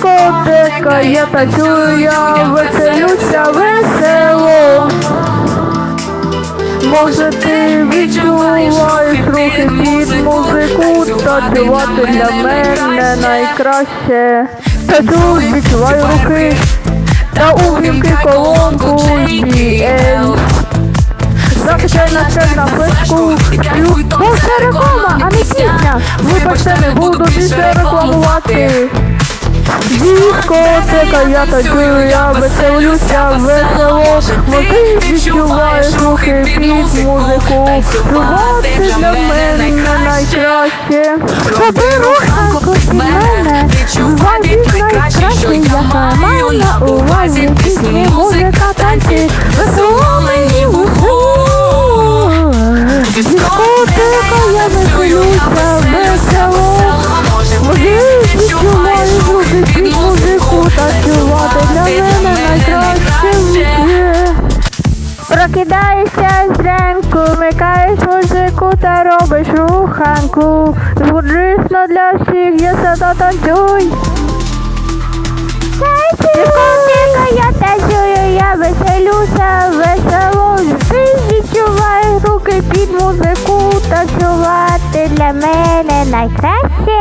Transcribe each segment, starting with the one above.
Дискотека, я танцюю, я веселюся весело. Може ти відчуваєш рухи під музику, танцювати для мене найкраще. Танцюй, відчуваю руки, та увімки колонку BL. Закачай на це на флешку. Бо це реклама, а не пісня. Вибачте, не буду більше рекламувати. Дискотека, я танцюю, я веселюся, весело. Може відчуваєш рухи під музику. Любов для мене найкраще. Роби руханку від мене, Вайбі найкраще, я маю на увазі. пісні, музика, танці, весело мені вуху. Дискотека, я веселюся, та робиш руханку. Звуджисно для всіх, є сада танцюй. Дискотека, я танцюю, я веселюся, весело. Ти відчуваєш руки під музику, танцювати для мене найкраще.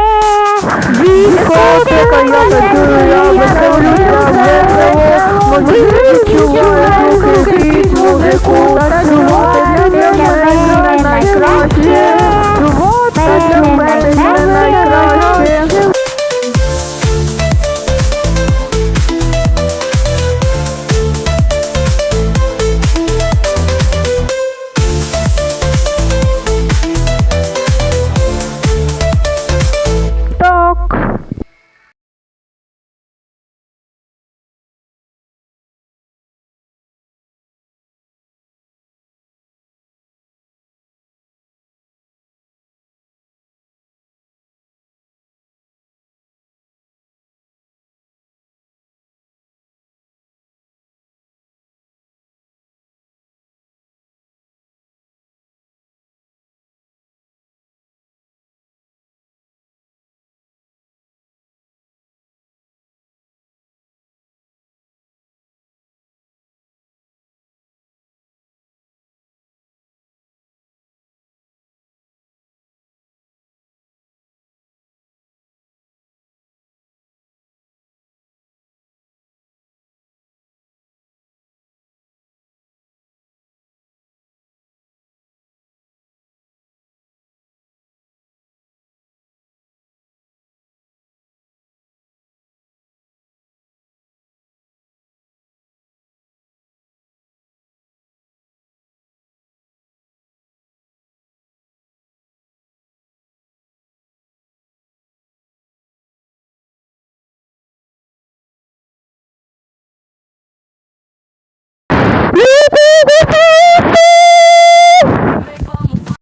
Дискотека, я танцюю, я веселюся, весело. Ти відчуваєш руки під Woo!